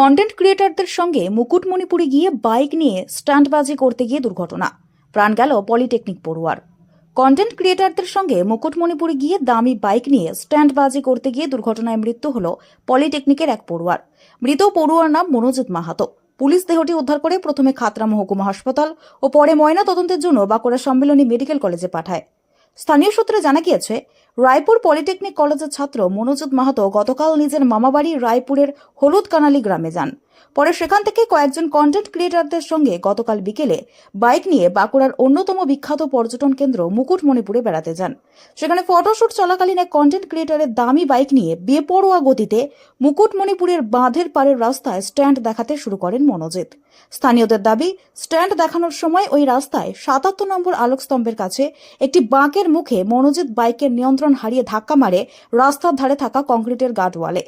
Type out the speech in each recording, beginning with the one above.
Content ক্রিয়েটারদের সঙ্গে মুকুটমণিপুরে গিয়ে bike নিয়ে স্ট্যান্ডবাজি করতে গিয়ে দুর্ঘটনা। প্রাণ গেল পলিটেকনিক পড়ুয়ার। কন্টেন্ট ক্রিয়েটারদের সঙ্গে মুকুটমণিপুরে গিয়ে দামি বাইক নিয়ে স্ট্যান্ডবাজি করতে গিয়ে দুর্ঘটনায় মৃত্যু হল পলিটেকনিকের এক পড়ুয়ার। মৃত পড়ুয়ার নাম মনোজিৎ মাহাতো। পুলিশ দেহটি উদ্ধার করে প্রথমে খাতড়া মহকুমা হাসপাতাল ও পরে ময়না তদন্তের জন্য বাঁকুড়া সম্মিলনী মেডিকেল কলেজে পাঠায়। স্থানীয় সূত্রে জানা গিয়েছে, রায়পুর পলিটেকনিক কলেজের ছাত্র মনোজিৎ মাহাতো গতকাল নিজের মামাবাড়ি রায়পুরের হলুদ কানালি গ্রামে যান। পরে সেখান থেকে কয়েকজন কন্টেন্ট ক্রিয়েটরদের সঙ্গে গতকাল বিকেলে বাইক নিয়ে বাঁকুড়ার অন্যতম বিখ্যাত পর্যটন কেন্দ্র মুকুটমণিপুরে বেড়াতে যান। সেখানে ফটোশুট চলাকালীন এক কন্টেন্ট ক্রিয়েটরের দামি বাইক নিয়ে বেপরোয়া গতিতে মুকুটমণিপুরের বাঁধের পাড়ের রাস্তায় স্ট্যান্ড দেখাতে শুরু করেন মনোজিৎ। স্থানীয়দের দাবি স্ট্যান্ড দেখানোর সময় ওই রাস্তায় সাতাত্তর নম্বর আলোকস্তম্ভের কাছে একটি বাঁকের মুখে মনোজিৎ বাইকের নিয়ন্ত্রণ হারিয়ে ধাক্কা মারে রাস্তার ধারে থাকা কংক্রিটের গার্ডওয়ালে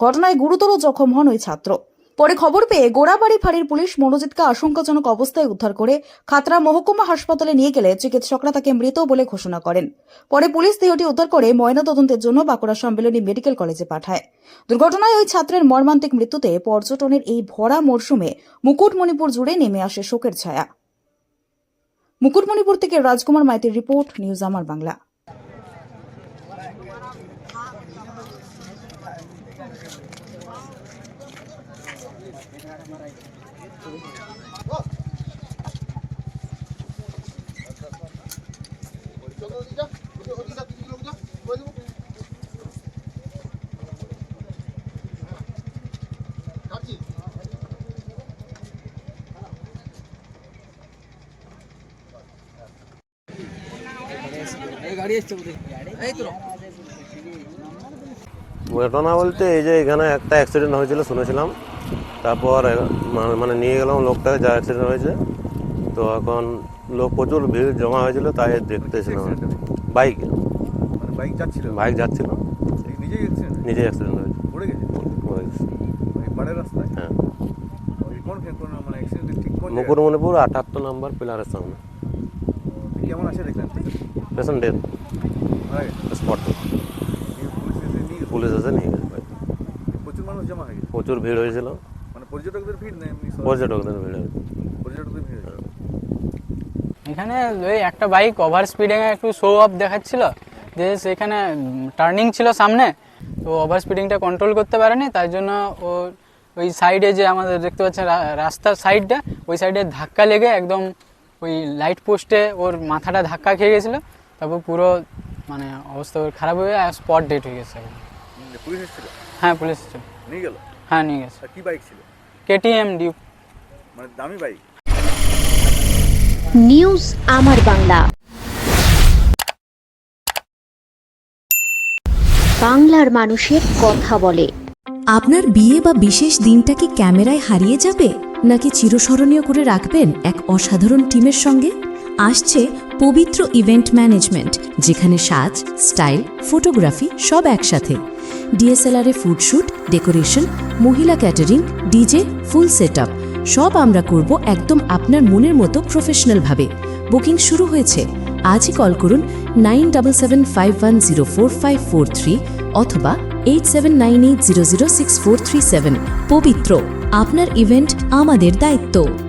ঘটনায় গুরুতর জখম হন ওই ছাত্র। পরে খবর পেয়ে গোড়াবাড়ি ফাঁড়ির পুলিশ মনোজিৎকে আশঙ্কাজনক অবস্থায় উদ্ধার করে খাতরা মহকুমা হাসপাতালে নিয়ে গেলে চিকিৎসকরা তাকে মৃত বলে ঘোষণা করেন। পরে পুলিশ দেহটি উদ্ধার করে ময়নাতদন্তের জন্য বাঁকুড়া সম্মেলনী মেডিকেল কলেজে পাঠায়। দুর্ঘটনায় ওই ছাত্রের মর্মান্তিক মৃত্যুতে পর্যটনের এই ভরা মরশুমে মুকুটমণিপুর জুড়ে নেমে আসে শোকের ছায়া। মুকুটমণিপুর থেকে রাজকুমার মাইতির রিপোর্ট, নিউজ আমার বাংলা। ঘটনা বলতে এই যে এখানে একটা অ্যাক্সিডেন্ট হয়েছিল শুনেছিলাম। তারপর মানে- মানে নিয়ে গেলাম লোকটাকে যা অ্যাক্সিডেন্ট হয়েছে। তো এখন লোক প্রচুর ভিড় জমা হয়েছিল তাই দেখতেছিলাম বাইক বাইক যাচ্ছিল? বাইক যাচ্ছিল। নিজেই অ্যাক্সিডেন্ট নিজে অ্যাক্সিডেন্ট হয়েছে। পড়ে গেছে। ওই পাড়ের রাস্তায়? হ্যাঁ। মানে কোন আটাত্তর নম্বর পিলারের সামনে। কেমন আছে দেখলেন পেশেন্ট ডেথ স্পট পুলিশ এসে নিয়ে গেছে। প্রচুর মানুষ জমা হয়ে গেছে? প্রচুর ভিড় হয়েছিল। পর্যটকদের ভিড় নেই এমনি পর্যটকদের ভিড় পর্যটকদের ভিড় এখানে ওই একটা বাইক ওভার স্পিডিং একটু শো অফ দেখাচ্ছিল। যে সেখানে টার্নিং ছিল সামনে তো ওভার স্পিডিংটা কন্ট্রোল করতে পারেনি তাই জন্য ও ওই সাইডে যে আমাদের দেখতে পাচ্ছেন রা- রাস্তার সাইডটা ওই সাইডে ধাক্কা লেগে একদম ওই লাইট পোস্টে ওর মাথাটা ধাক্কা খেয়ে গেছিল। তারপর পুরো মানে অবস্থা ওর খারাপ হয়ে স্পট ডেট হয়ে গেছে। পুলিশ এসেছিল? হ্যাঁ পুলিশ এসেছে। নিয়ে গেল? হ্যাঁ নিয়ে গেছে। কি বাইক ছিল? কেটিএম ডিউক মানে দামি বাইক নিউজ আমার বাংলা বাংলার মানুষের কথা বলে। আপনার বিয়ে বা বিশেষ দিনটা কি ক্যামেরায় হারিয়ে যাবে? নাকি চিরস্মরণীয় করে রাখবেন এক অসাধারণ টিমের সঙ্গে? আসছে পবিত্র ইভেন্ট ম্যানেজমেন্ট যেখানে সাজ স্টাইল ফটোগ্রাফি সব একসাথে। ডিএসএলআরে ফুডশ্যুট ডেকোরেশন মহিলা ক্যাটারিং ডিজে ফুল সেট সব আমরা করব একদম আপনার মনের মতো প্রফেশনালভাবে বুকিং শুরু হয়েছে। আজই কল করুন nine double seven five one zero four five four three অথবা eight seven nine eight zero zero six four three seven Pabitra. আপনার ইভেন্ট আমাদের দায়িত্ব।